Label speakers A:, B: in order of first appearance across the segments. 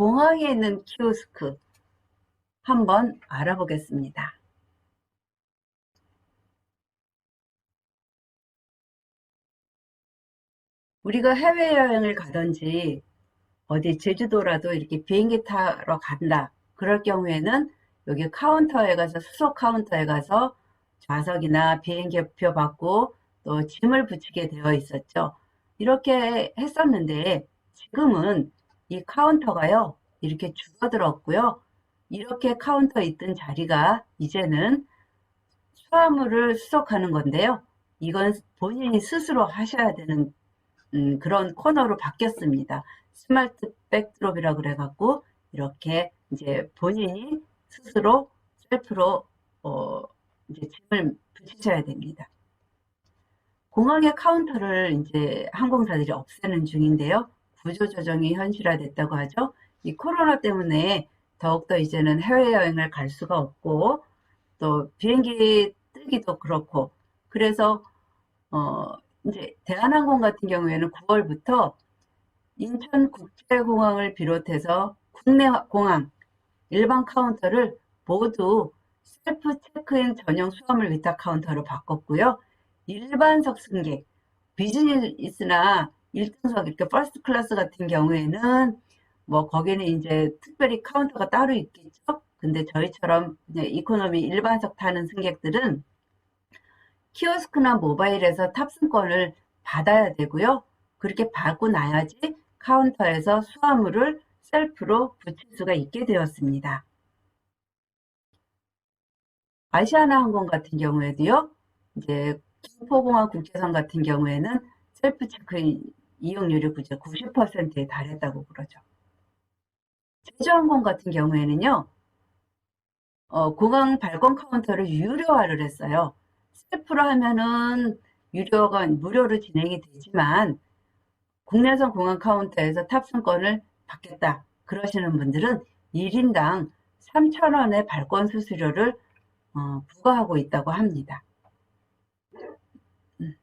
A: 공항에 있는 키오스크 한번 알아보겠습니다. 우리가 해외여행을 가든지 어디 제주도라도 이렇게 비행기 타러 간다. 그럴 경우에는 여기 카운터에 가서 수속 카운터에 가서 좌석이나 비행기표 받고 또 짐을 붙이게 되어 있었죠. 이렇게 했었는데 지금은 이 카운터가요. 이렇게 줄어들었고요. 이렇게 카운터 있던 자리가 이제는 수화물을 수속하는 건데요. 이건 본인이 스스로 하셔야 되는 음, 그런 코너로 바뀌었습니다. 스마트 백드롭이라고 그래갖고 이렇게 이제 본인이 스스로 셀프로 어, 이제 짐을 붙이셔야 됩니다. 공항의 카운터를 이제 항공사들이 없애는 중인데요. 구조조정이 현실화됐다고 하죠. 이 코로나 때문에 더욱더 이제는 해외여행을 갈 수가 없고 또 비행기 뜨기도 그렇고 그래서 어 이제 대한항공 같은 경우에는 9월부터 인천국제공항을 비롯해서 국내 공항 일반 카운터를 모두 셀프 체크인 전용 수화물 위탁 카운터로 바꿨고요. 일반 석 승객, 비즈니스나 1등석 이렇게 퍼스트 클래스 같은 경우에는 뭐 거기는 이제 특별히 카운터가 따로 있겠죠. 근데 저희처럼 이코노미 일반석 타는 승객들은 키오스크나 모바일에서 탑승권을 받아야 되고요. 그렇게 받고 나야지 카운터에서 수화물을 셀프로 붙일 수가 있게 되었습니다. 아시아나항공 같은 경우에도요. 이제 김포공항 국제선 같은 경우에는 셀프 체크인 이용률이 90%에 달했다고 그러죠. 제주항공 같은 경우에는요. 어, 공항 발권 카운터를 유료화를 했어요. 셀프로 하면은 유료가 무료로 진행이 되지만 국내선 공항 카운터에서 탑승권을 받겠다 그러시는 분들은 1인당 3,000원의 발권 수수료를 어, 부과하고 있다고 합니다. 음.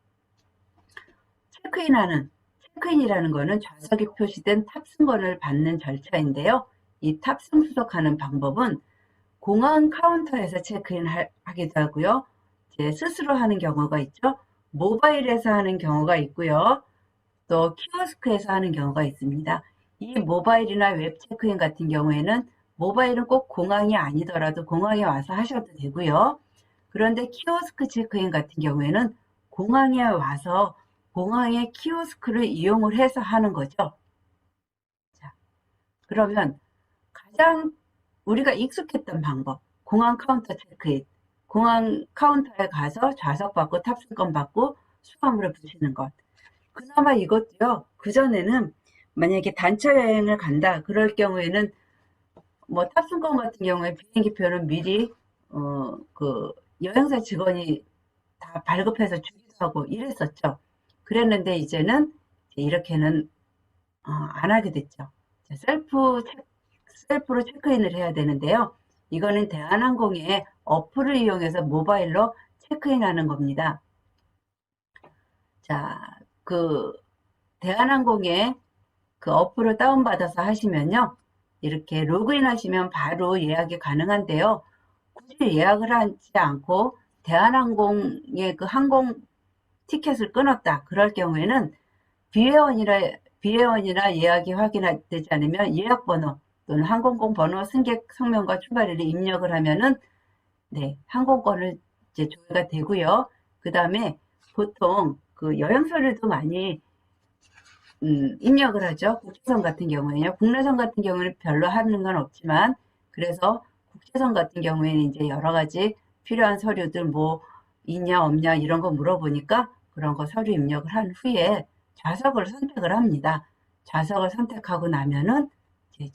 A: 체크인하는 체크인이라는 것은 좌석에 표시된 탑승권을 받는 절차인데요. 이 탑승 수속하는 방법은 공항 카운터에서 체크인 하기도 하고요. 스스로 하는 경우가 있죠. 모바일에서 하는 경우가 있고요. 또 키오스크에서 하는 경우가 있습니다. 이 모바일이나 웹 체크인 같은 경우에는 모바일은 꼭 공항이 아니더라도 공항에 와서 하셔도 되고요. 그런데 키오스크 체크인 같은 경우에는 공항에 와서 공항의 키오스크를 이용을 해서 하는 거죠. 자, 그러면 가장 우리가 익숙했던 방법, 공항 카운터 체크인. 공항 카운터에 가서 좌석 받고 탑승권 받고 수화물을 붙이는 것. 그나마 이것도요. 그전에는 만약에 단체 여행을 간다. 그럴 경우에는 뭐 탑승권 같은 경우에 비행기표는 미리 어 그 여행사 직원이 다 발급해서 주기도 하고 이랬었죠. 그랬는데 이제는 이렇게는 어, 안 하게 됐죠. 셀프 셀프로 체크인을 해야 되는데요. 이거는 대한항공의 어플을 이용해서 모바일로 체크인하는 겁니다. 자, 그 대한항공의 그 어플을 다운받아서 하시면요. 이렇게 로그인 하시면 바로 예약이 가능한데요. 굳이 예약을 하지 않고 대한항공의 그 항공 티켓을 끊었다. 그럴 경우에는 비회원이라 비회원이나 예약이 확인되지 않으면 예약번호 또는 항공권 번호, 승객 성명과 출발일을 입력을 하면은 네 항공권을 이제 조회가 되고요. 그 다음에 보통 그 여행서류도 많이 음, 입력을 하죠. 국제선 같은 경우에요. 국내선 같은 경우는 별로 하는 건 없지만 그래서 국제선 같은 경우에는 이제 여러 가지 필요한 서류들 뭐 있냐 없냐 이런 거 물어보니까 그런 거 서류 입력을 한 후에 좌석을 선택을 합니다. 좌석을 선택하고 나면은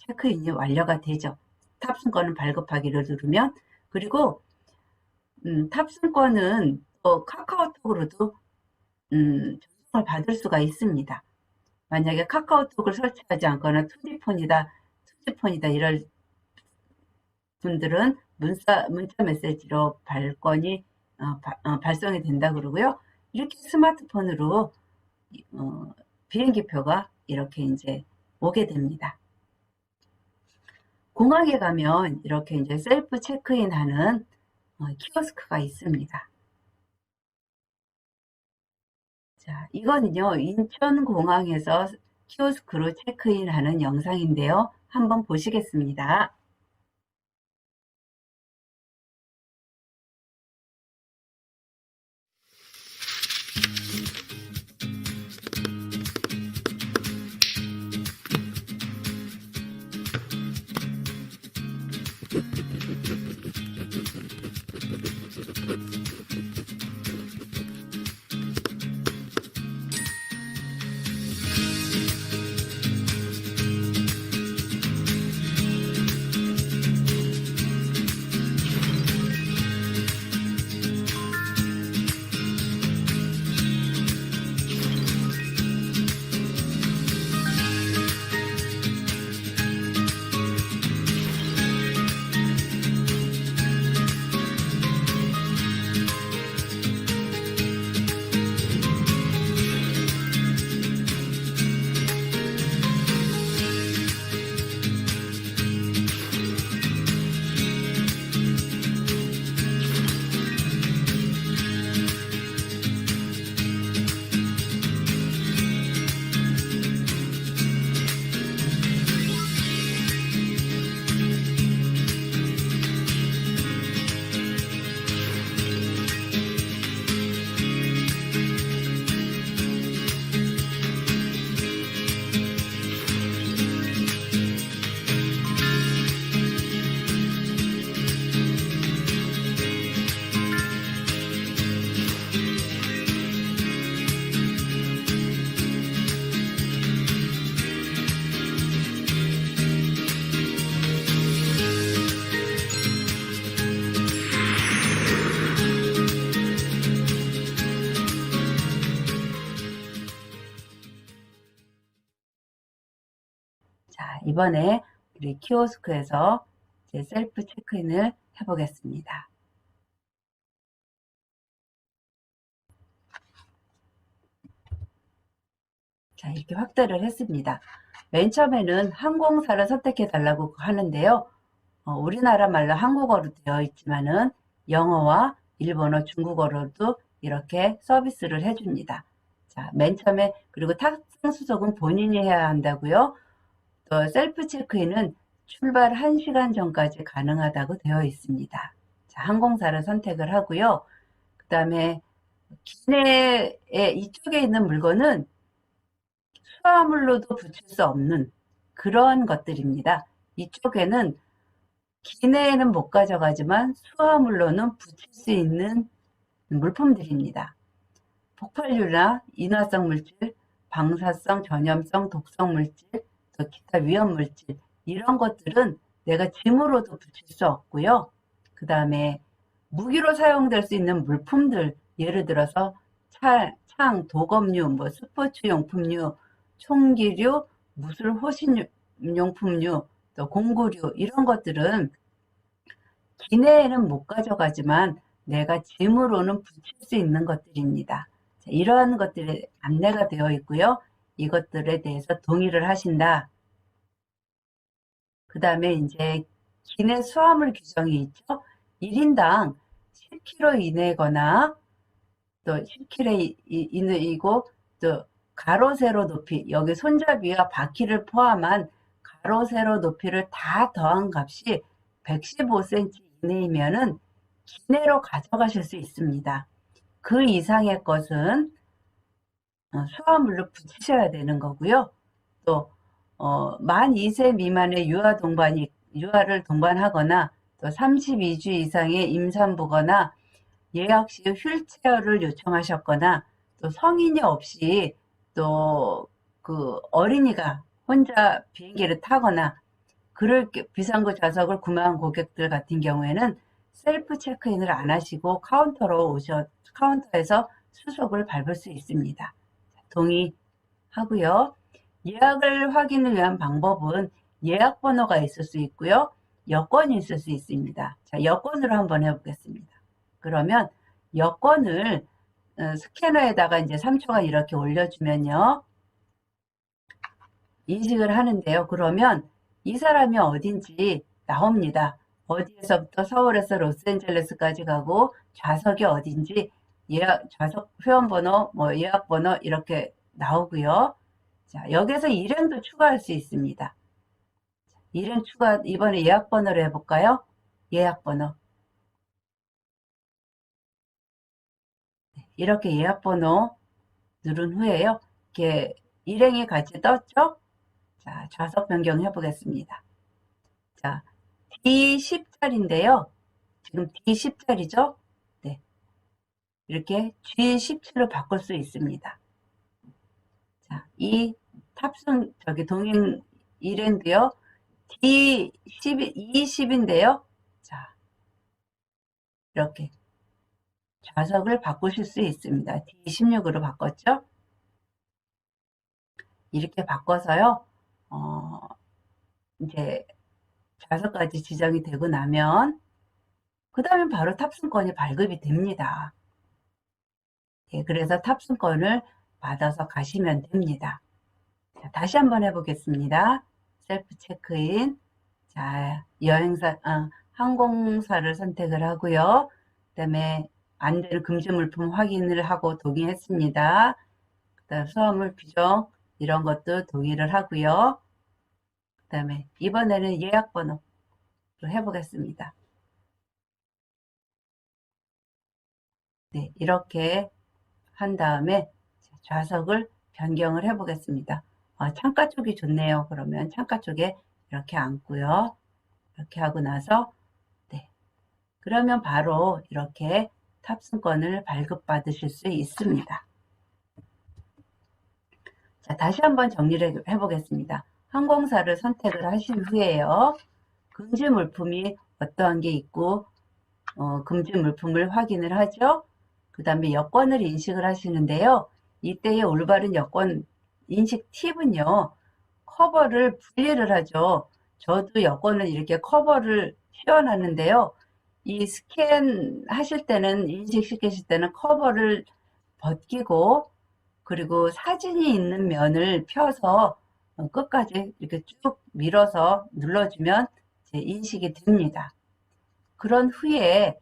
A: 체크인이 완료가 되죠. 탑승권을 발급하기를 누르면 그리고 음, 탑승권은 또 카카오톡으로도 음, 전송을 받을 수가 있습니다. 만약에 카카오톡을 설치하지 않거나 투지폰이다, 투지폰이다 이럴 분들은 문자, 문자 메시지로 발권이 어, 바- 어, 발송이 된다 그러고요. 이렇게 스마트폰으로 어, 비행기표가 이렇게 이제 오게 됩니다. 공항에 가면 이렇게 이제 셀프 체크인 하는 어, 키오스크가 있습니다. 자, 이거는요, 인천공항에서 키오스크로 체크인 하는 영상인데요. 한번 보시겠습니다. 이번에 우리 키오스크에서 이제 셀프 체크인을 해보겠습니다. 자, 이렇게 확대를 했습니다. 맨 처음에는 항공사를 선택해 달라고 하는데요. 어, 우리나라 말로 한국어로 되어 있지만은 영어와 일본어, 중국어로도 이렇게 서비스를 해줍니다. 자, 맨 처음에 그리고 탑승 수속은 본인이 해야 한다고요. 또 셀프 체크인은 출발 1시간 전까지 가능하다고 되어 있습니다. 자, 항공사를 선택을 하고요. 그 다음에 기내에 이쪽에 있는 물건은 수화물로도 붙일 수 없는 그런 것들입니다. 이쪽에는 기내에는 못 가져가지만 수화물로는 붙일 수 있는 물품들입니다. 폭발류나 인화성 물질, 방사성, 전염성, 독성 물질, 또 기타 위험 물질 이런 것들은 내가 짐으로도 붙일 수 없고요. 그 다음에 무기로 사용될 수 있는 물품들 예를 들어서 차, 창, 도검류, 뭐 스포츠 용품류, 총기류, 무술 호신 용품류, 또 공구류 이런 것들은 기내에는 못 가져가지만 내가 짐으로는 붙일 수 있는 것들입니다. 자, 이러한 것들이 안내가 되어 있고요. 이것들에 대해서 동의를 하신다. 그 다음에 이제 기내 수화물 규정이 있죠. 1인당 10kg 이내거나 또 10kg 이내이고 또 가로 세로 높이 여기 손잡이와 바퀴를 포함한 가로 세로 높이를 다 더한 값이 115cm 이내이면은 기내로 가져가실 수 있습니다. 그 이상의 것은 어, 수화물로 붙이셔야 되는 거고요. 또 어, 만 2세 미만의 유아 동반이 유아를 동반하거나 또 32주 이상의 임산부거나 예약 시 휠체어를 요청하셨거나 또 성인이 없이 또 그 어린이가 혼자 비행기를 타거나 그럴 비상구 좌석을 구매한 고객들 같은 경우에는 셀프 체크인을 안 하시고 카운터로 오셔 카운터에서 수속을 밟을 수 있습니다. 동의하고요. 예약을 확인을 위한 방법은 예약 번호가 있을 수 있고요. 여권이 있을 수 있습니다. 자, 여권으로 한번 해보겠습니다. 그러면 여권을 어, 스캐너에다가 이제 3초간 이렇게 올려주면요. 인식을 하는데요. 그러면 이 사람이 어딘지 나옵니다. 어디에서부터 서울에서 로스앤젤레스까지 가고 좌석이 어딘지 예약 좌석 회원번호 뭐 예약번호 이렇게 나오고요. 자 여기서 일행도 추가할 수 있습니다. 일행 추가 이번에 예약번호로 해볼까요? 예약번호 네, 이렇게 예약번호 누른 후에요. 이렇게 일행이 같이 떴죠? 자 좌석 변경 해 보겠습니다. 자 D10짜리인데요. 지금 D10짜리죠? 네. 이렇게 G17로 바꿀 수 있습니다. 자, 이 탑승, 저기 동행 일행도요. D10, E10인데요. 자, 이렇게 좌석을 바꾸실 수 있습니다. D16으로 바꿨죠? 이렇게 바꿔서요. 어, 이제 좌석까지 지정이 되고 나면 그 다음에 바로 탑승권이 발급이 됩니다. 예, 그래서 탑승권을 받아서 가시면 됩니다. 자, 다시 한번 해보겠습니다. 셀프 체크인. 자, 여행사, 아, 항공사를 선택을 하고요. 그 다음에 안 되는 금지 물품 확인을 하고 동의했습니다. 그 다음 수화물 규정 이런 것도 동의를 하고요. 그 다음에 이번에는 예약번호로 해보겠습니다. 네, 이렇게 한 다음에 좌석을 변경을 해 보겠습니다. 아, 창가 쪽이 좋네요. 그러면 창가 쪽에 이렇게 앉고요. 이렇게 하고 나서 네. 그러면 바로 이렇게 탑승권을 발급받으실 수 있습니다. 자, 다시 한번 정리를 해 보겠습니다. 항공사를 선택을 하신 후에요. 금지 물품이 어떠한 게 있고 어, 금지 물품을 확인을 하죠. 그 다음에 여권을 인식을 하시는데요. 이때의 올바른 여권 인식 팁은요. 커버를 분리를 하죠. 저도 여권을 이렇게 커버를 씌워놨는데요. 이 스캔 하실 때는 인식시키실 때는 커버를 벗기고 그리고 사진이 있는 면을 펴서 끝까지 이렇게 쭉 밀어서 눌러주면 인식이 됩니다. 그런 후에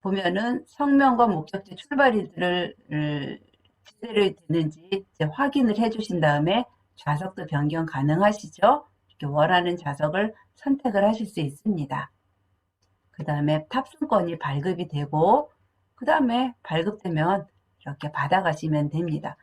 A: 보면은 성명과 목적지 출발일들을 제대로 되는지 확인을 해 주신 다음에 좌석도 변경 가능하시죠? 이렇게 원하는 좌석을 선택을 하실 수 있습니다. 그 다음에 탑승권이 발급이 되고 그 다음에 발급되면 이렇게 받아가시면 됩니다.